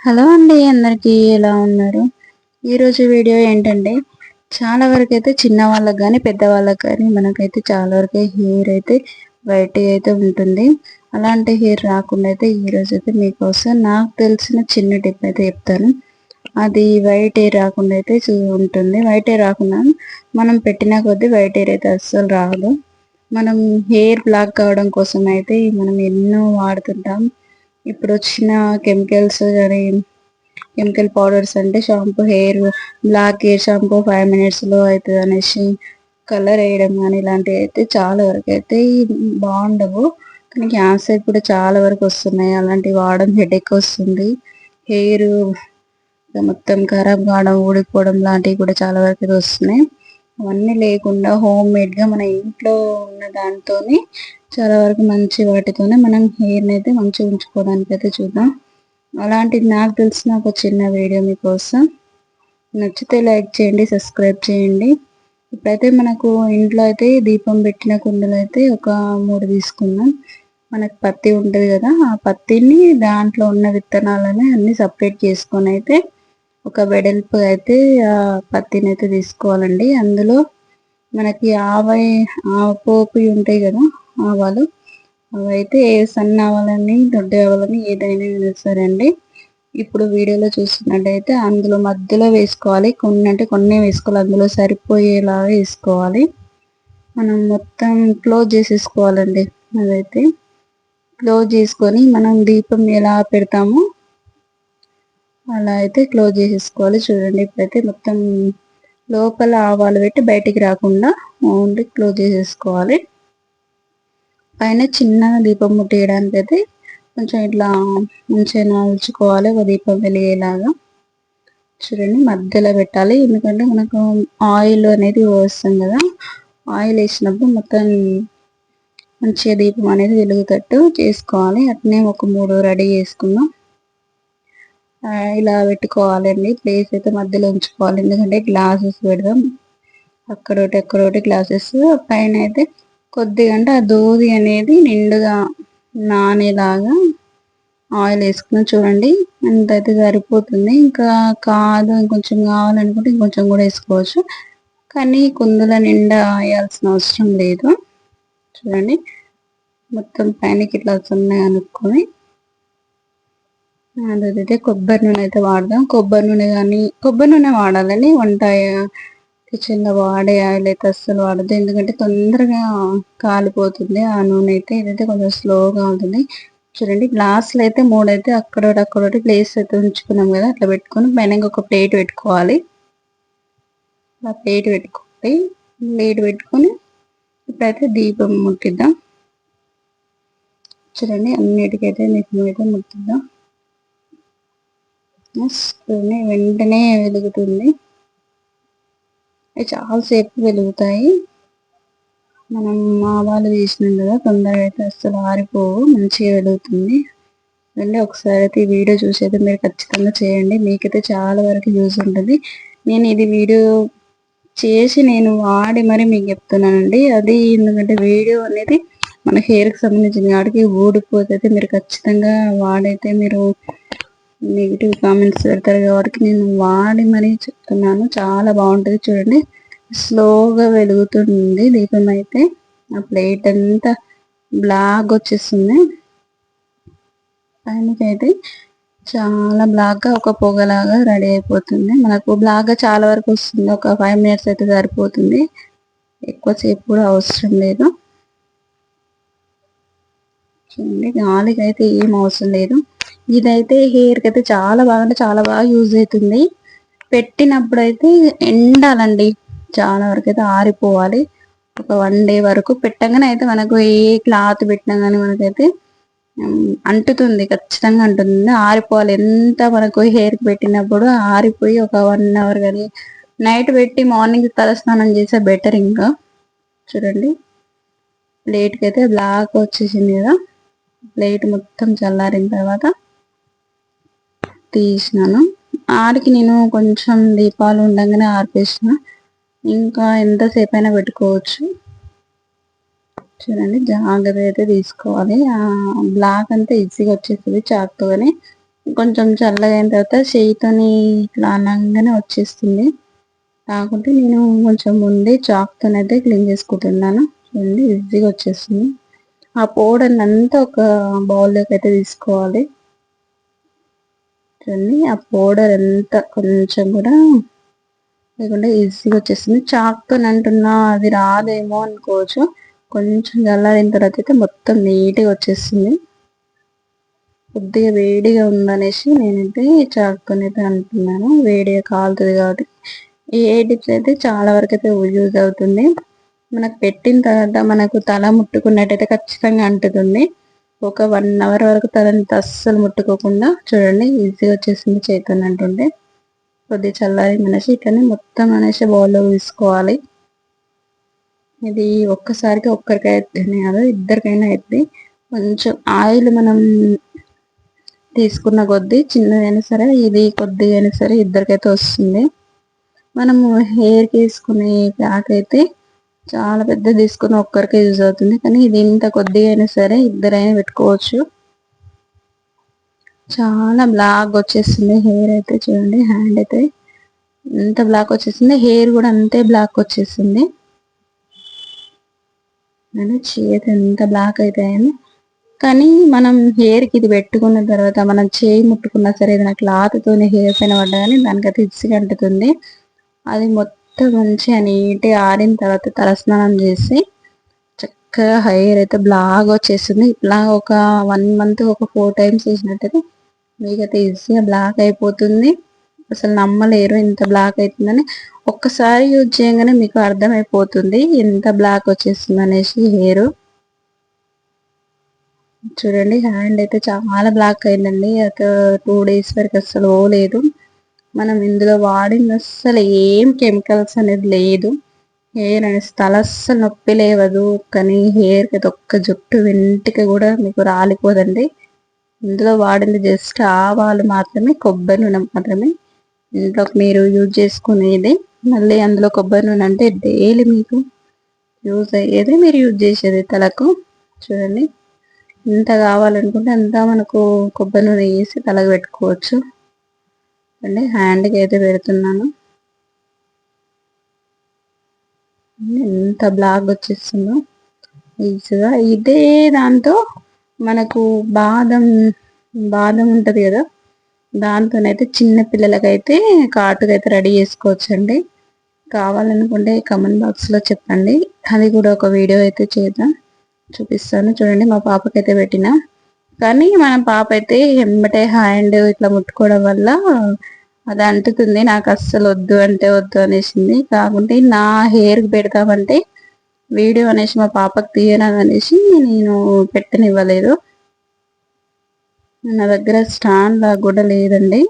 Hello అండి అందరికీ ఎలా ఉన్నారు? ఈరోజు వీడియో ఏంటంటే చాలా వరకు అయితే చిన్న వాళ్ళకి కానీ పెద్దవాళ్ళకి కానీ మనకైతే చాలా వరకు హెయిర్ అయితే వైట్ అయితే ఉంటుంది. అలాంటి హెయిర్ రాకుండా అయితే ఈరోజు అయితే మీకోసం నాకు తెలిసిన చిన్న టిప్ అయితే చెప్తాను. అది వైట్ హెయిర్ రాకుండా అయితే ఉంటుంది. వైట్ హెయిర్ రాకుండా మనం పెట్టిన కొద్దీ వైట్ హెయిర్ అయితే అస్సలు రాదు. మనం హెయిర్ బ్లాక్ కావడం కోసం అయితే మనం ఎన్నో వాడుతుంటాం. ఇప్పుడు వచ్చిన కెమికల్స్ కానీ కెమికల్ పౌడర్స్ అంటే shampoo hair black hair shampoo five మినిట్స్లో అవుతుంది అనేసి కలర్ వేయడం కానీ ఇలాంటివి అయితే చాలా వరకు అయితే బాగుండవు కానీ క్యాన్సర్ కూడా చాలా వరకు వస్తున్నాయి. అలాంటివి వాడడం హెడేక్ వస్తుంది. హెయిర్ మొత్తం ఖరాబ్ కావడం ఊడిపోవడం లాంటివి కూడా చాలా వరకు వస్తున్నాయి. అవన్నీ లేకుండా హోమ్ మేడ్గా మన ఇంట్లో ఉన్న దాంతోనే చాలా వరకు మంచి వాటితోనే మనం హెయిర్ని అయితే మంచిగా ఉంచుకోవడానికి అయితే చూద్దాం. అలాంటిది నాకు తెలిసిన ఒక చిన్న వీడియో మీకోసం. నచ్చితే లైక్ చేయండి సబ్స్క్రైబ్ చేయండి. ఇప్పుడైతే మనకు ఇంట్లో అయితే దీపం పెట్టిన కుండలు అయితే ఒక మూడు తీసుకుందాం మనకు పత్తి ఉంటుంది కదా ఆ పత్తిని దాంట్లో ఉన్న విత్తనాలని అన్ని సపరేట్ చేసుకొని అయితే ఒక వెడల్పు అయితే ఆ పత్తిని అయితే తీసుకోవాలండి. అందులో మనకి ఆవై ఆవపోపు ఉంటాయి కదా ఆవాలు. అవైతే సన్న ఆవాలని దొడ్డ ఆవాలని ఏదైనా సరే అండి ఇప్పుడు వీడియోలో చూస్తున్నట్టయితే అందులో మధ్యలో వేసుకోవాలి కొన్ని అంటే కొన్ని వేసుకోవాలి అందులో సరిపోయేలాగా వేసుకోవాలి. మనం మొత్తం క్లోజ్ చేసేసుకోవాలండి అదైతే. క్లోజ్ చేసుకొని మనం దీపం ఎలా పెడతామో అలా అయితే క్లోజ్ చేసేసుకోవాలి చూడండి. ఇప్పుడైతే మొత్తం లోపల ఆవాలు పెట్టి బయటికి రాకుండా ఓన్లీ క్లోజ్ చేసేసుకోవాలి. పైన చిన్న దీపం ముట్టేయడానికి అయితే కొంచెం ఇట్లా మంచిగా నాల్చుకోవాలి ఒక దీపం వెలిగేలాగా. చూడండి మధ్యలో పెట్టాలి. ఎందుకంటే మనకు ఆయిల్ అనేది వస్తుంది కదా. ఆయిల్ వేసినప్పుడు మొత్తం మంచిగా దీపం అనేది వెలుగుతట్టు చేసుకోవాలి. అట్నే ఒక మూడు రెడీ చేసుకుందాం ఇలా పెట్టుకోవాలండి. ప్లేస్ అయితే మధ్యలో ఉంచుకోవాలి. ఎందుకంటే గ్లాసెస్ పెడదాం. అక్కడోటి అక్కడోటి గ్లాసెస్. పైన అయితే కొద్దిగా అంటే ఆ దూది అనేది నిండుగా నానేలాగా ఆయిల్ వేసుకుని చూడండి అంతైతే సరిపోతుంది. ఇంకా కాదు ఇంకొంచెం కావాలనుకుంటే ఇంకొంచెం కూడా వేసుకోవచ్చు. కానీ కుందుల నిండా వేయాల్సిన అవసరం లేదు. చూడండి మొత్తం పైనకి ఇట్లా వస్తున్నాయి అనుకొని అదైతే కొబ్బరి నూనె అయితే వాడదాం. కొబ్బరి నూనె కానీ కొబ్బరి నూనె వాడాలని వంట కిచెన్లో వాడే ఆయిల్ అయితే అస్సలు వాడద్దు. ఎందుకంటే తొందరగా కాలిపోతుంది. ఆ నూనె అయితే ఇదైతే కొంచెం స్లోగా ఉంటుంది చూడండి గ్లాసులు అయితే మూడైతే అక్కడోటి అక్కడోటి ప్లేస్ అయితే ఉంచుకున్నాం కదా అట్లా పెట్టుకొని పైన ఒక ప్లేట్ పెట్టుకోవాలి. అలా ప్లేట్ పెట్టుకోవాలి ప్లేట్ పెట్టుకొని ఇప్పుడైతే దీపం ముట్టిద్దాం. చూడండి అన్నిటికైతే దీపం అయితే ముట్టిద్దాం. వెంటనే వెలుగుతుంది. అవి చాలాసేపు వెలుగుతాయి. మనం ఆవాలు వేసినాం కదా తొందరగా అయితే అసలు ఆరిపోవు మంచిగా వెలుగుతుంది. అంటే ఒకసారి అయితే ఈ వీడియో అయితే మీరు ఖచ్చితంగా చేయండి. మీకైతే చాలా వరకు యూజ్ ఉంటుంది. నేను ఇది వీడియో చేసి నేను వాడి మరి మీకు చెప్తున్నానండి. అది ఎందుకంటే వీడియో అనేది మన హెయిర్కి సంబంధించిన వాడికి ఊడిపోతే మీరు ఖచ్చితంగా వాడైతే మీరు నెగిటివ్ కామెంట్స్ పెడతారు కాబట్టి నేను వాడి మరీ చెప్తున్నాను. చాలా బాగుంటుంది చూడండి. స్లోగా వెలుగుతుంది. దీపం అయితే ఆ ప్లేట్ అంతా బ్లాక్ వచ్చేస్తుంది. పైనకైతే చాలా బ్లాక్గా ఒక పొగలాగా రెడీ అయిపోతుంది. మనకు బ్లాక్గా చాలా వరకు వస్తుంది. ఒక ఫైవ్ మినిట్స్ అయితే సరిపోతుంది. ఎక్కువసేపు కూడా అవసరం లేదు. చూడండి గాలికి అయితే ఏం అవసరం లేదు. ఇదైతే హెయిర్కి అయితే చాలా బాగా అంటే చాలా బాగా యూజ్ అవుతుంది. పెట్టినప్పుడు అయితే ఎండాలండి. చాలా వరకు అయితే ఆరిపోవాలి. ఒక వన్ డే వరకు పెట్టగానే అయితే మనకు ఏ క్లాత్ పెట్టినా కానీ మనకైతే అంటుతుంది. ఖచ్చితంగా అంటుంది. ఆరిపోవాలి. ఎంత మనకు హెయిర్కి పెట్టినప్పుడు ఆరిపోయి ఒక వన్ అవర్ కానీ నైట్ పెట్టి మార్నింగ్ తలస్నానం చేసే బెటర్ ఇంకా. చూడండి. ప్లేట్కి అయితే బ్లాక్ వచ్చేసింది కదా. ప్లేట్ మొత్తం చల్లారిన తర్వాత తీసినాను. ఆడికి నేను కొంచెం దీపాలు ఉండగానే ఆర్పేసిన. ఇంకా ఎంతసేపు అయినా పెట్టుకోవచ్చు. చూడండి జాగ్రత్త అయితే తీసుకోవాలి. బ్లాక్ అంతా ఈజీగా వచ్చేస్తుంది చాక్తోనే కొంచెం చల్లగా అయిన తర్వాత చేయితోని ఇట్లా అనగానే వచ్చేస్తుంది. కాకుంటే నేను కొంచెం ముందే చాక్తోనైతే క్లీన్ చేసుకుంటున్నాను. చూడండి ఈజీగా వచ్చేస్తుంది. ఆ పౌడర్ అంతా ఒక బౌల్లోకి అయితే తీసుకోవాలి. చూడండి. ఆ పౌడర్ ఎంత కొంచెం కూడా లేకుండా ఈజీగా వచ్చేస్తుంది. చాక్తో అంటున్నా అది రాదేమో అనుకోవచ్చు. కొంచెం చల్లారిన తర్వాత అయితే మొత్తం నీట్గా వచ్చేస్తుంది. కొద్దిగా వేడిగా ఉందనేసి నేనైతే చాక్తో అయితే అంటున్నాను. వేడిగా కాలుతుంది కాబట్టి. ఏ టిప్స్ అయితే చాలా వరకు అయితే యూజ్ అవుతుంది. మనకు పెట్టిన తర్వాత మనకు తల ముట్టుకున్నట్టయితే ఖచ్చితంగా అంటుతుంది. ఒక వన్ అవర్ వరకు తలని అస్సలు ముట్టుకోకుండా చూడండి ఈజీగా వచ్చేసింది చేతుని అంటుంటే. కొద్దిగా చల్లారి మనిషి ఇట్లనే మొత్తం అనేసి బౌల్లో తీసుకోవాలి ఇది ఒక్కసారికి ఒక్కరికైతే కాదు ఇద్దరికైనా అవుతుంది కొంచెం ఆయిల్ మనం తీసుకున్న కొద్దీ చిన్నదైనా సరే ఇది కొద్దిగా అయినా సరే ఇద్దరికైతే వస్తుంది. మనము హెయిర్కి వేసుకునే ప్యాక్ అయితే చాలా పెద్ద తీసుకుని ఒక్కరికే యూజ్ అవుతుంది. కానీ ఇది ఇంత కొద్దిగా అయినా సరే ఇద్దరైనా పెట్టుకోవచ్చు. చాలా బ్లాక్ వచ్చేస్తుంది హెయిర్ అయితే చూడండి హ్యాండ్ అయితే. ఎంత బ్లాక్ వచ్చేసింది హెయిర్ కూడా అంతే బ్లాక్ వచ్చేసింది చేతి ఎంత బ్లాక్ అయితే కానీ మనం హెయిర్కి ఇది పెట్టుకున్న తర్వాత మనం చేయి ముట్టుకున్నా సరే ఏదైనా క్లాత్తోనే హెయిర్ పైన పడ్డా కానీ దానికైతే ఇచ్చి అంటుతుంది. అది మొత్తం మంచిగా నీట్గా ఆరిన తర్వాత తలస్నానం చేసి చక్కగా హెయిర్ అయితే బ్లాగ్ వచ్చేస్తుంది ఇట్లా ఒక వన్ మంత్ ఒక ఫోర్ టైమ్స్ వేసినట్టయితే మీకైతే ఈజీగా బ్లాక్ అయిపోతుంది. అసలు నమ్మలేరు ఎంత బ్లాక్ అవుతుందని ఒక్కసారి యూజ్ చేయగానే మీకు అర్థమైపోతుంది ఎంత బ్లాక్ వచ్చేస్తుంది అనేసి హెయిర్. చూడండి హ్యాండ్ అయితే చాలా బ్లాక్ అయిందండి. ఒక టూ డేస్ వరకు అసలు పోలేదు. మనం ఇందులో వాడింది అస్సలు ఏం కెమికల్స్ అనేది లేదు. హెయిర్ అనేది తల అస్సలు నొప్పి లేవదు. కానీ హెయిర్కి అయితే ఒక్క జుట్టు వెంటికి కూడా మీకు రాలిపోదండి. ఇందులో వాడింది జస్ట్ ఆవాలు మాత్రమే కొబ్బరి నూనె మాత్రమే. ఇంట్లో మీరు యూజ్ చేసుకునేది మళ్ళీ అందులో కొబ్బరి నూనె అంటే డైలీ మీకు యూజ్ అయ్యేది మీరు యూజ్ చేసేది తలకు. చూడండి. ఎంత కావాలనుకుంటే అంతా మనకు కొబ్బరి నూనె వేసి తలకు పెట్టుకోవచ్చు. అండి హ్యాండ్కి అయితే పెడుతున్నాను. ఎంత బ్లాక్ వచ్చేస్తుందో. ఈజీగా ఇదే దాంతో మనకు బాదం బాదం ఉంటుంది కదా దాంతోనైతే చిన్న పిల్లలకైతే కాటుగా అయితే రెడీ చేసుకోవచ్చండి. కావాలనుకుంటే కమెంట్ బాక్స్లో చెప్పండి. అది కూడా ఒక వీడియో అయితే చేద్దాం. చూపిస్తాను. చూడండి మా పాపకైతే పెట్టిన. కానీ మన పాప అయితే ఎంబటే హ్యాండ్ ఇట్లా ముట్టుకోవడం వల్ల అది అంటుతుంది. నాకు అస్సలు వద్దు అంటే వద్దు అనేసింది. కాకుంటే నా హెయిర్కి పెడతామంటే వీడియో అనేసి మా పాపకు తీయనది అనేసి నేను పెట్టనివ్వలేదు. నా దగ్గర స్టాండ్ లాగా కూడా లేదండి.